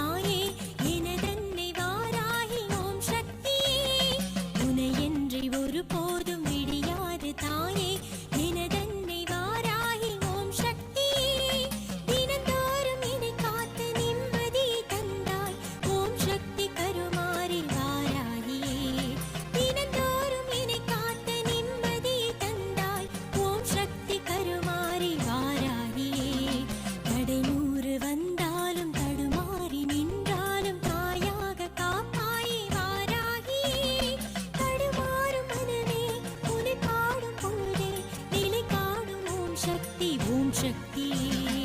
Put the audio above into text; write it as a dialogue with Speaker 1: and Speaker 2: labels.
Speaker 1: 毛衣 சக்தி ஓம் சக்தியே